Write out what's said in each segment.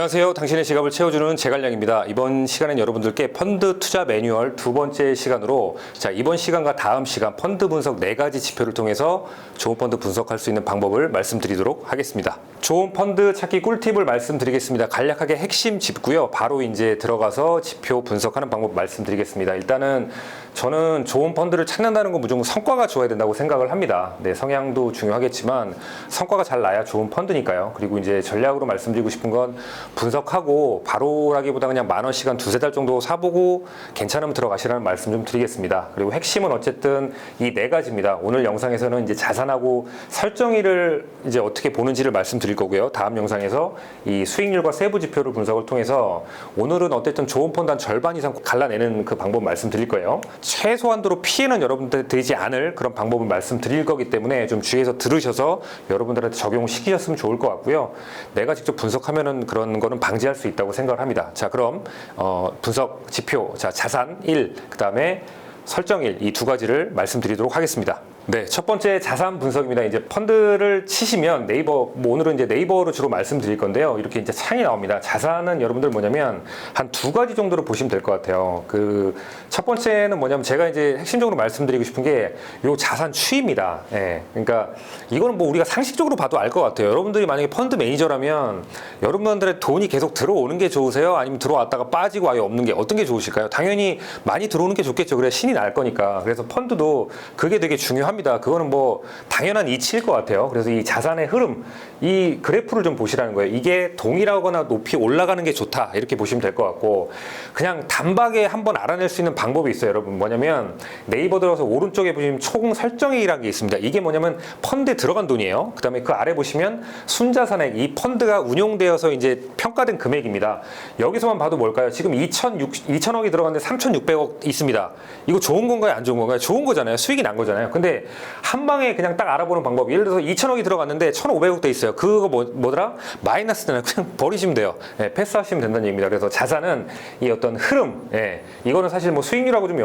안녕하세요. 당신의 지갑을 채워주는 제갈량입니다. 이번 시간엔 여러분들께 펀드 투자 매뉴얼 두 번째 시간으로 자 이번 시간과 다음 시간 펀드 분석 네 가지 지표를 통해서 좋은 펀드 분석할 수 있는 방법을 말씀드리도록 하겠습니다. 좋은 펀드 찾기 꿀팁을 말씀드리겠습니다. 간략하게 핵심 짚고요. 바로 이제 들어가서 지표 분석하는 방법 말씀드리겠습니다. 일단은 저는 좋은 펀드를 찾는다는 건 무조건 성과가 좋아야 된다고 생각을 합니다. 네, 성향도 중요하겠지만 성과가 잘 나야 좋은 펀드니까요. 그리고 이제 전략으로 말씀드리고 싶은 건 분석하고 바로라기보다 그냥 만원 시간 두세 달 정도 사보고 괜찮으면 들어가시라는 말씀 좀 드리겠습니다. 그리고 핵심은 어쨌든 이 네 가지입니다. 오늘 영상에서는 이제 자산하고 설정일을 이제 어떻게 보는지를 말씀드 릴 거고요. 다음 영상에서 이 수익률과 세부 지표를 분석을 통해서 오늘은 어쨌든 좋은 펀드 한 절반 이상 갈라내는 그 방법 말씀드릴 거예요. 최소한도로 피해는 여러분들 되지 않을 그런 방법을 말씀드릴 거기 때문에 좀 주의해서 들으셔서 여러분들한테 적용시키셨으면 좋을 것 같고요. 내가 직접 분석하면은 그런 거는 방지할 수 있다고 생각을 합니다. 자, 그럼 어, 분석 지표, 자 자산 1, 그 다음에 설정일 이두 가지를 말씀드리도록 하겠습니다. 네, 첫 번째 자산 분석입니다. 이제 펀드를 치시면 네이버, 뭐 오늘은 이제 네이버로 주로 말씀드릴 건데요. 이렇게 이제 창이 나옵니다. 자산은 여러분들 뭐냐면 한 두 가지 정도로 보시면 될 것 같아요. 그 첫 번째는 뭐냐면 제가 이제 핵심적으로 말씀드리고 싶은 게 요 자산 추이입니다. 예. 그러니까 이거는 뭐 우리가 상식적으로 봐도 알 것 같아요. 여러분들이 만약에 펀드 매니저라면 여러분들의 돈이 계속 들어오는 게 좋으세요? 아니면 들어왔다가 빠지고 아예 없는 게 어떤 게 좋으실까요? 당연히 많이 들어오는 게 좋겠죠. 그래 신이 날 거니까. 그래서 펀드도 그게 되게 중요 합니다. 그거는 뭐 당연한 이치일 것 같아요. 그래서 이 자산의 흐름, 이 그래프를 좀 보시라는 거예요. 이게 동일하거나 높이 올라가는 게 좋다. 이렇게 보시면 될 것 같고 그냥 단박에 한번 알아낼 수 있는 방법이 있어요, 여러분. 뭐냐면 네이버 들어가서 오른쪽에 보시면 총 설정액이라는 게 있습니다. 이게 뭐냐면 펀드에 들어간 돈이에요. 그 다음에 그 아래 보시면 순자산액, 이 펀드가 운용되어서 이제 평가된 금액입니다. 여기서만 봐도 뭘까요? 지금 2,006, 2,000억이 들어갔는데 3,600억 있습니다. 이거 좋은 건가요? 안 좋은 건가요? 좋은 거잖아요. 수익이 난 거잖아요. 근데 한 방에 그냥 딱 알아보는 방법. 예를 들어서 2,000억이 들어갔는데 1,500억 돼 있어요. 그거 뭐, 뭐더라? 마이너스잖아요. 그냥 버리시면 돼요. 예, 패스하시면 된다는 얘기입니다. 그래서 자산은 이 어떤 흐름, 예, 이거는 사실 뭐 수익률하고 좀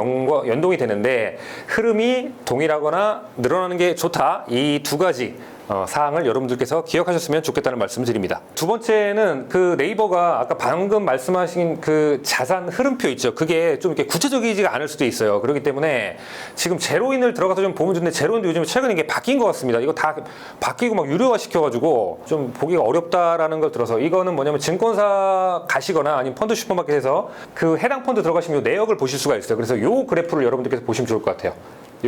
연동이 되는데 흐름이 동일하거나 늘어나는 게 좋다. 이 두 가지 어, 사항을 여러분들께서 기억하셨으면 좋겠다는 말씀을 드립니다. 두 번째는 그 네이버가 아까 방금 말씀하신 그 자산 흐름표 있죠. 그게 좀 이렇게 구체적이지가 않을 수도 있어요. 그렇기 때문에 지금 제로인을 들어가서 좀 보면 좋은데 제로인도 요즘 최근에 이게 바뀐 것 같습니다. 이거 다 바뀌고 막 유료화 시켜가지고 좀 보기가 어렵다라는 걸 들어서 이거는 뭐냐면 증권사 가시거나 아니면 펀드 슈퍼마켓에서 그 해당 펀드 들어가시면 요 내역을 보실 수가 있어요. 그래서 요 그래프를 여러분들께서 보시면 좋을 것 같아요.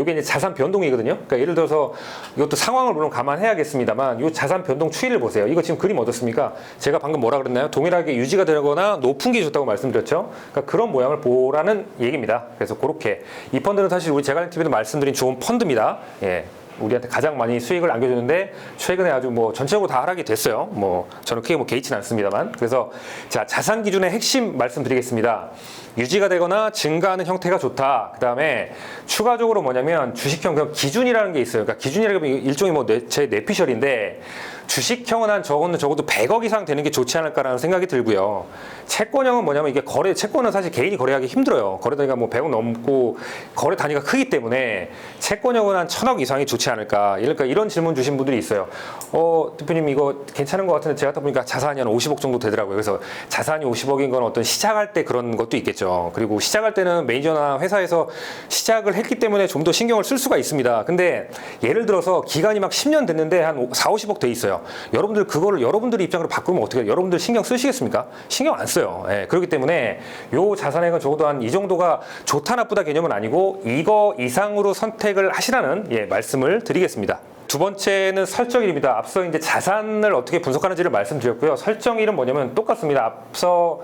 이게 이제 자산 변동이거든요. 그러니까 예를 들어서 이것도 상황을 물론 감안해야겠습니다만 이 자산 변동 추이를 보세요. 이거 지금 그림 어떻습니까? 제가 방금 뭐라 그랬나요? 동일하게 유지가 되거나 높은 게 좋다고 말씀드렸죠. 그러니까 그런 모양을 보라는 얘기입니다. 그래서 그렇게 이 펀드는 사실 우리 제갈량 TV도 말씀드린 좋은 펀드입니다. 예. 우리한테 가장 많이 수익을 안겨주는데 최근에 아주 뭐 전체적으로 다 하락이 됐어요. 뭐 저는 크게 뭐 개의치는 않습니다만 그래서 자 자산 기준의 핵심 말씀드리겠습니다. 유지가 되거나 증가하는 형태가 좋다. 그 다음에 추가적으로 뭐냐면 주식형 그 기준이라는 게 있어요. 그러니까 기준이라고 하면 일종의 뭐제 내피셜인데 주식형은 한 적어도 적어도 100억 이상 되는 게 좋지 않을까라는 생각이 들고요. 채권형은 뭐냐면 이게 거래 채권은 사실 개인이 거래하기 힘들어요. 거래 단위가 뭐 100억 넘고 거래 단위가 크기 때문에 채권형은 한 1000억 이상이 좋지 않을까. 그러니까 이런 질문 주신 분들이 있어요. 어, 대표님 이거 괜찮은 것 같은데 제가 다 보니까 자산이 한 50억 정도 되더라고요. 그래서 자산이 50억인 건 어떤 시작할 때 그런 것도 있겠죠. 그리고 시작할 때는 매니저나 회사에서 시작을 했기 때문에 좀 더 신경을 쓸 수가 있습니다. 근데 예를 들어서 기간이 막 10년 됐는데 한 4, 50억 돼 있어요. 여러분들 그거를 여러분들 입장으로 바꾸면 어떻게 해요? 여러분들 신경 쓰시겠습니까? 신경 안 써요. 예, 그렇기 때문에 요 자산액은 적어도 한 이 정도가 좋다 나쁘다 개념은 아니고 이거 이상으로 선택을 하시라는 예, 말씀을 드리겠습니다. 두 번째는 설정일입니다. 앞서 이제 자산을 어떻게 분석하는지를 말씀드렸고요. 설정일은 뭐냐면 똑같습니다. 앞서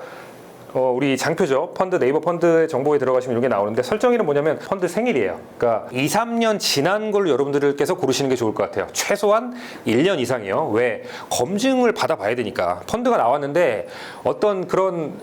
어, 우리 장표죠. 펀드 네이버 펀드의 정보에 들어가시면 이게 나오는데 설정일은 뭐냐면 펀드 생일이에요. 그러니까 2, 3년 지난 걸 여러분들께서 고르시는 게 좋을 것 같아요. 최소한 1년 이상이요. 왜? 검증을 받아봐야 되니까. 펀드가 나왔는데 어떤 그런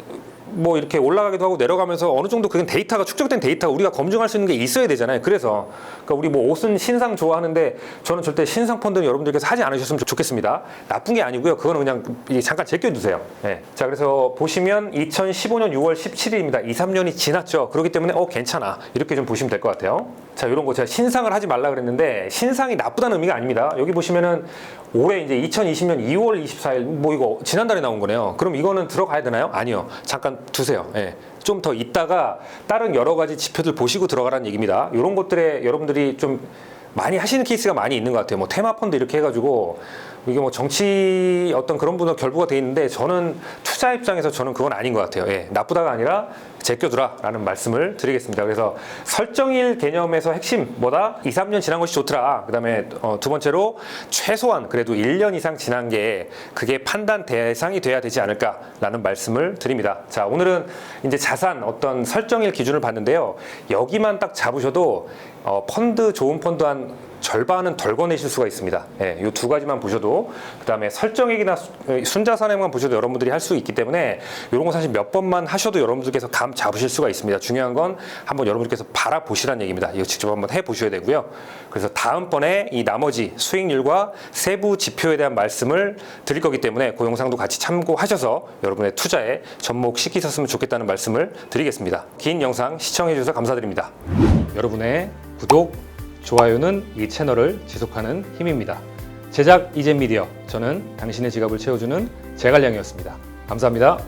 뭐 이렇게 올라가기도 하고 내려가면서 어느 정도 그건 데이터가 축적된 데이터가 우리가 검증할 수 있는 게 있어야 되잖아요. 그래서 그러니까 우리 뭐 옷은 신상 좋아하는데 저는 절대 신상 펀드는 여러분들께서 하지 않으셨으면 좋- 좋겠습니다. 나쁜 게 아니고요. 그거는 그냥 잠깐 제껴두세요. 예. 자 그래서 보시면 2015년 6월 17일입니다. 2, 3년이 지났죠. 그렇기 때문에 어 괜찮아 이렇게 좀 보시면 될 것 같아요. 자 이런 거 제가 신상을 하지 말라 그랬는데 신상이 나쁘다는 의미가 아닙니다. 여기 보시면은 올해 이제 2020년 2월 24일 뭐 이거 지난달에 나온 거네요. 그럼 이거는 들어가야 되나요? 아니요. 잠깐 두세요. 예. 좀 더 있다가 다른 여러 가지 지표들 보시고 들어가라는 얘기입니다. 이런 것들에 여러분들이 좀 많이 하시는 케이스가 많이 있는 것 같아요. 뭐 테마 펀드 이렇게 해가지고 이게 뭐 정치 어떤 그런 분은 결부가 돼 있는데 저는 투자 입장에서 저는 그건 아닌 것 같아요. 예, 나쁘다가 아니라 제껴두라라는 말씀을 드리겠습니다. 그래서 설정일 개념에서 핵심 뭐다? 2, 3년 지난 것이 좋더라. 그다음에 어, 두 번째로 최소한 그래도 1년 이상 지난 게 그게 판단 대상이 돼야 되지 않을까라는 말씀을 드립니다. 자, 오늘은 이제 자산 어떤 설정일 기준을 봤는데요. 여기만 딱 잡으셔도 어, 펀드 좋은 펀드 한 절반은 덜 거내실 수가 있습니다. 예, 이두 가지만 보셔도 그다음에 설정액이나 수- 어, 순자산액만 보셔도 여러분들이 할 수 있기 때문에 이런 거 사실 몇 번만 하셔도 여러분들께서 감 잡으실 수가 있습니다. 중요한 건 한번 여러분들께서 바라보시라는 얘기입니다. 이거 직접 한번 해 보셔야 되고요. 그래서 다음번에 이 나머지 수익률과 세부 지표에 대한 말씀을 드릴 거기 때문에 그 영상도 같이 참고하셔서 여러분의 투자에 접목시키셨으면 좋겠다는 말씀을 드리겠습니다. 긴 영상 시청해 주셔서 감사드립니다. 여러분의 구독, 좋아요는 이 채널을 지속하는 힘입니다. 제작 이젠 미디어 저는 당신의 지갑을 채워주는 제갈량이었습니다. 감사합니다.